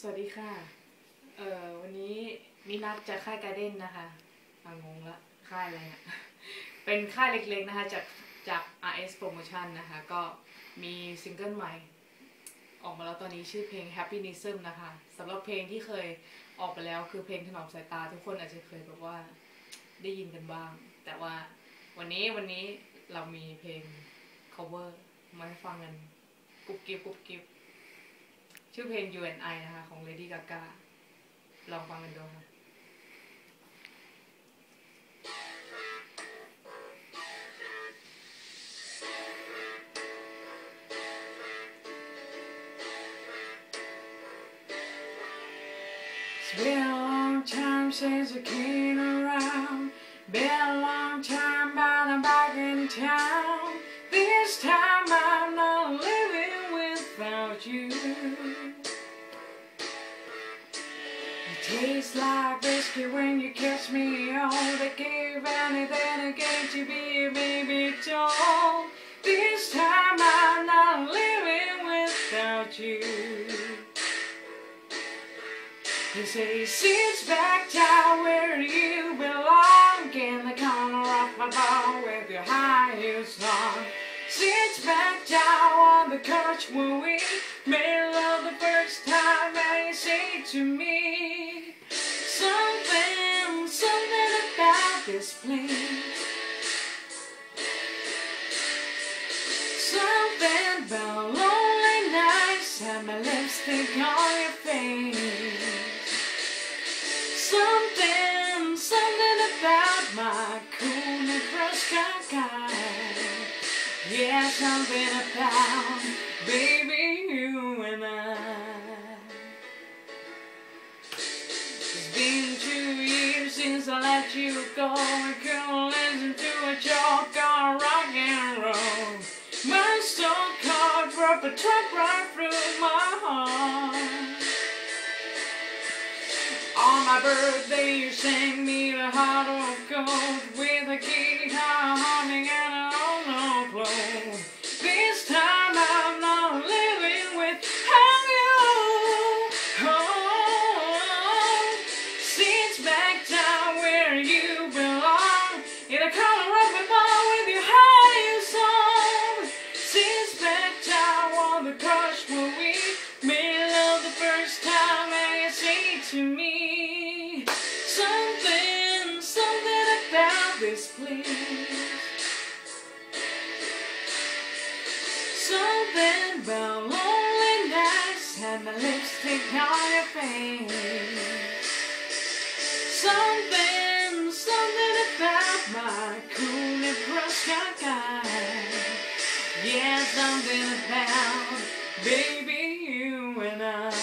สวัสดีค่ะ เอ่อวันนี้มีนัดจากค่ายการเด้นนะคะอ่างงละค่ายอะไรเนี่ยเป็นค่ายเล็กๆนะคะจากจาก RS Promotion นะคะ ก็มีซิงเกิลใหม่ ออกมาแล้วตอนนี้ชื่อเพลง Happynism นะคะสำหรับเพลงที่เคยออกไปแล้วคือเพลงถนอมสายตา ทุกคนอาจจะเคยแบบว่าได้ยินกันบ้าง แต่ว่าวันนี้วันนี้เรามีเพลง cover มาให้ฟังกันกุ๊บกิ๊บกุ๊บกิ๊บ ชื่อเพลง You and I นะคะ ของ Lady Gaga ลองฟังกันดูค่ะ It's been a long time since I came around. Been a long time, but I'm back in town. This time Tastes like whiskey when you catch me on the give anything again to be a baby doll. This time I'm not living without you. You say sit back down where you belong in the corner of my bar with your high heels on. Sit back down on the couch when we made love the first time and you say to me this place. Something about lonely nights and my lipstick on your face. Something, something about my cool Nebraska guy. Yeah, something about baby you and I. It's been years since I let you go. I couldn't listen to a joke on rock and roll. My stone car drove a truck right through my heart. On my birthday, you sang me the heart of gold back down where you belong in the corner of my bar with your high heels on. Sit back down on the couch where we made love the first time and you say to me something, something about this place. Something about lonely nights and the lipstick on your face. something about baby you and I.